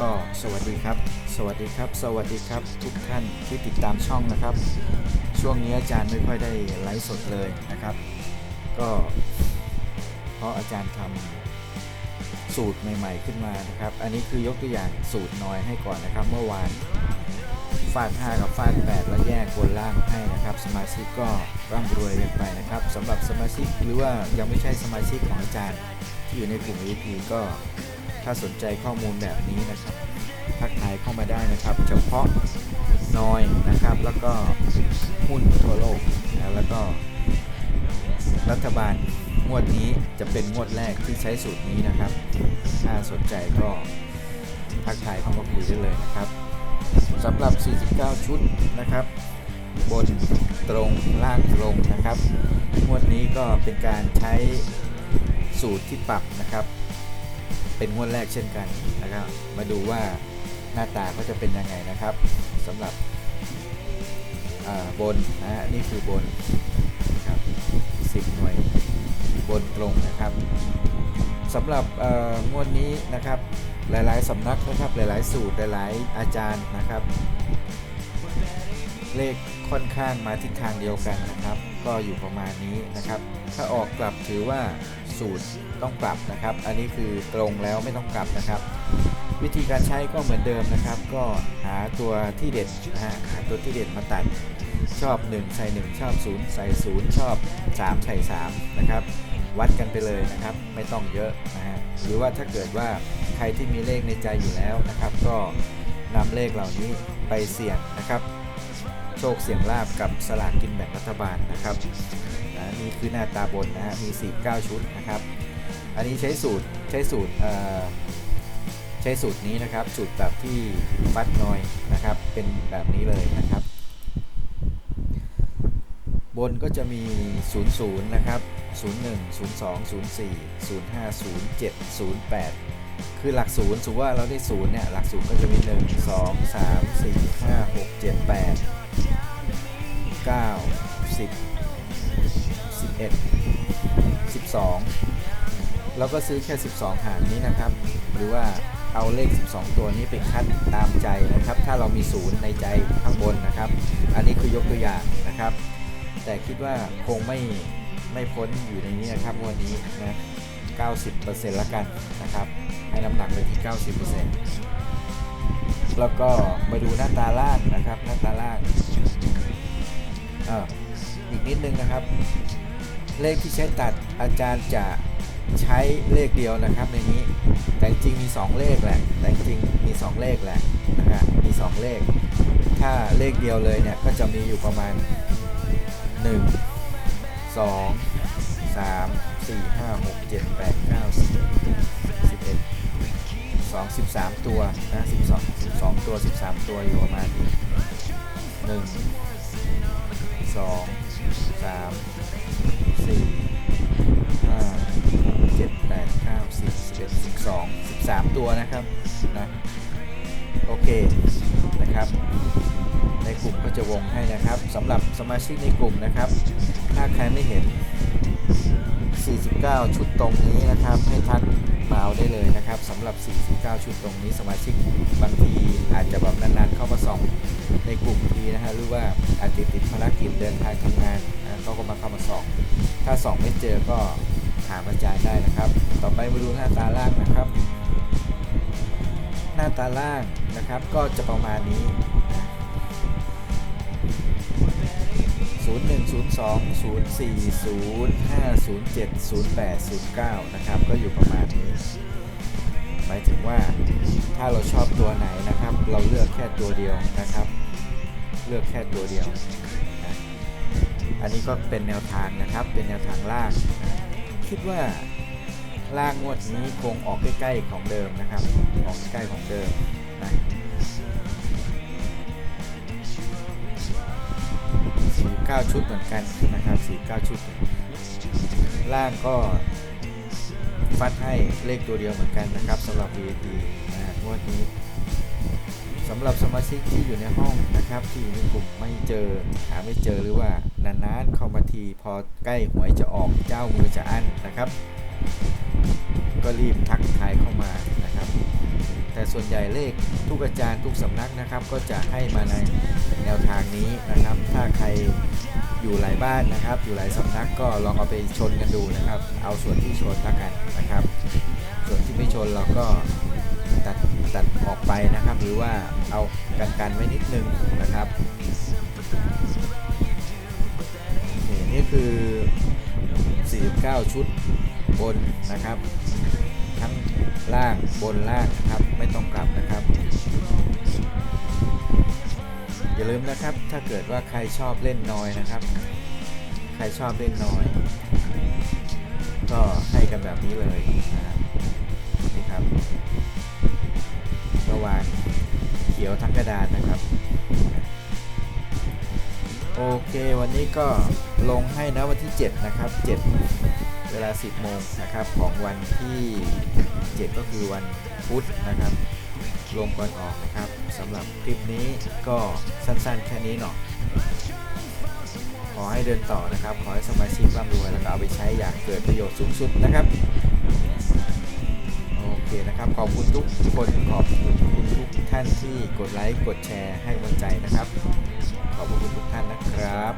ก็สวัสดีครับ สวัสดีครับ สวัสดีครับ ทุกท่านที่ติดตามช่องนะครับ ช่วงนี้อาจารย์ไม่ค่อยได้ไลฟ์สดเลยนะครับ ก็เพราะอาจารย์ทำสูตรใหม่ ๆ ขึ้นมานะครับ อันนี้คือยกตัวอย่างสูตรน้อยให้ก่อนนะครับ เมื่อวานฟาด5กับฟาด8แล้วแยกบนล่างให้นะครับ สมาชิกก็ร่ำรวยกันไปนะครับสำหรับสมาชิกหรือว่ายังไม่ใช่สมาชิกของอาจารย์ที่อยู่ในกลุ่ม VIP ก็ ถ้าสนใจข้อมูลแบบนี้นะครับทักทายเข้ามาได้นะครับ เฉพาะนอยนะครับ แล้วก็หุ้นทั่วโลกนะแล้วก็ รัฐบาลงวดนี้จะเป็นงวดแรกที่ใช้สูตรนี้นะครับ ถ้าสนใจก็ทักทายเข้ามาคุยได้เลยนะครับสำหรับ 49 ชุดนะครับ บนตรงล่างตรงนะครับงวดนี้ก็เป็นการใช้สูตรที่ปรับนะครับ เป็นงวดแรกเช่นกันนะครับมาดูว่าหน้าตาก็จะเป็นยังไงนะครับสำหรับบนนะฮะนี่คือบนนะครับ10 หน่วยบนตรงนะครับสำหรับงวดนี้นะครับหลายๆสำนักนะครับหลายๆ สูตรหลายๆ อาจารย์นะครับ เลขค่อนข้างมาทิศทางเดียวกันนะครับ ก็อยู่ประมาณนี้นะครับ ถ้าออกกลับถือว่า สูตรต้องปรับนะครับ อันนี้คือตรงแล้วไม่ต้องกลับนะครับ วิธีการใช้ก็เหมือนเดิมนะครับ ก็หาตัวที่เด็ดนะฮะหาตัวที่เด็ดมาตัดชอบ 1 ใส่ 1 ชอบ 0 ใส่ 0 ชอบ 3 ใส่ 3 นะครับ วัดกันไปเลยนะครับ ไม่ต้องเยอะนะฮะหรือว่าถ้าเกิดว่าใครที่มีเลขในใจอยู่แล้วนะครับ ก็นำเลขเหล่านี้ไปเสี่ยงนะครับ โชคเสี่ยงลาบกับสลากกินแบ่งรัฐบาลนะครับ นะนี่คือหน้าตาบนนะฮะมี 49 ชุดนะครับ อันนี้ใช้สูตรใช้สูตรใช้สูตรนี้นะครับสูตรแบบที่ฟัดนอยนะครับเป็นแบบนี้เลยนะครับ บนก็จะมี 00 นะครับ 01 02 04 05 07 08 คือหลักศูนย์สมมติว่าเราได้ศูนย์เนี่ยหลักศูนย์ก็จะมี 1 2 3 4 5 6 7 8 9 10 11 12เราก็ซื้อแค่ 12 หางนี้นะครับ หรือว่าเอาเลข 12 ตัวนี้ไปคัดตามใจนะครับ ถ้าเรามีศูนย์ในใจข้างบนนะครับ อันนี้คือยกตัวอย่างนะครับ แต่คิดว่าคงไม่ไม่พ้นอยู่ในนี้นะครับวันนี้นะ 90%ละกันนะครับ ให้น้ำหนักไปที่ 90%แล้วก็มาดูหน้าตาล่างนะครับ หน้าตาล่างอ่อีกนิดนึงนะครับ เลขที่ใช้ตัดอาจารย์จะใช้เลขเดียวนะครับในนี้ แต่จริงมี 2 เลขแหละ แต่จริงมี 2 เลขแหละนะฮะมี 2 เลข ถ้าเลขเดียวเลยเนี่ยก็จะมีอยู่ประมาณ 1 2 3 4 5 6 7 8 9 10 11 2 13 ตัวนะ12 12 ตัว 13 ตัวอยู่ประมาณ 1 2 3 ตัวนะครับนะโอเคนะครับ ในกลุ่มก็จะวงให้นะครับสำหรับสมาชิกในกลุ่มนะครับ ถ้าใครไม่เห็น 49 ชุดตรงนี้นะครับ ให้ทักมาเอาได้เลยนะครับสำหรับ 49 ชุดตรงนี้ สมาชิกบางทีอาจจะแบบนานๆเข้ามาส่องในกลุ่มทีนะฮะหรือว่าอาจจะติดภารกิจเดินทางทำงานนะเขาก็มาเข้ามาส่อง ถ้าส่องไม่เจอก็ถามอาจารย์ได้นะครับ ต่อไปมาดูหน้าตาล่างนะครับาตาล่างนะครับ ก็จะประมาณนี้นะ0102-040-507-0809 นะครับ ก็อยู่ประมาณนี้ หมายถึงว่าถ้าเราชอบตัวไหนนะครับ เราเลือกแค่ตัวเดียวนะครับ เลือกแค่ตัวเดียว อันนี้ก็เป็นแนวทางนะครับ เป็นแนวทางล่าง คิดว่า ล่างงวดนี้คงออกใกล้ๆของเดิมนะครับ ออกใกล้ของเดิมนะ49ชุดเหมือนกันนะครับ49ชุด ล่างก็ฟัดให้เลขตัวเดียวเหมือนกันนะครับสำหรับ VAT นะฮะงวดนี้สำหรับสมาชิกที่อยู่ในห้องนะครับ ที่อยู่ในกลุ่มไม่เจอหาไม่เจอหรือว่านานๆเข้ามาทีพอใกล้หวยจะออกเจ้ามือจะอั้นนะครับ ก็รีบทักทายเข้ามานะครับ แต่ส่วนใหญ่เลขทุกอาจารย์ทุกสำนักนะครับ ก็จะให้มาในแนวทางนี้นะครับ ถ้าใครอยู่หลายบ้านนะครับ อยู่หลายสำนักก็ลองเอาไปชนกันดูนะครับ เอาส่วนที่ชนละกันนะครับ ส่วนที่ไม่ชนเราก็ตัดตัดออกไปนะครับ หรือว่าเอากันกันไว้นิดนึงนะครับโอเคนี่คือ 49 ชุด บนนะครับ ทั้งล่างบนล่างนะครับไม่ต้องกลับนะครับ อย่าลืมนะครับถ้าเกิดว่าใครชอบเล่นน้อยนะครับ ใครชอบเล่นน้อย ก็ให้กันแบบนี้เลยนะครับนี่ครับเมื่อวานเขียวทั้งกระดานนะครับโอเค วันนี้ก็ลงให้นะวันที่ 7 นะครับ 7 เวลา 10 โมงนะครับของวันที่ 7 ก็คือวันพุธนะครับลงก่อนออกนะครับสำหรับคลิปนี้ก็สั้นๆ แค่นี้เนาะขอให้เดินต่อนะครับ ขอให้สมาชิกร่ำรวยแล้วก็เอาไปใช้อย่างเกิดประโยชน์สูงสุดนะครับโอเคนะครับ ขอบคุณทุกคนขอบคุณทุกท่านที่กดไลค์กดแชร์ให้กำลังใจนะครับ ขอบคุณทุกท่านนะครับ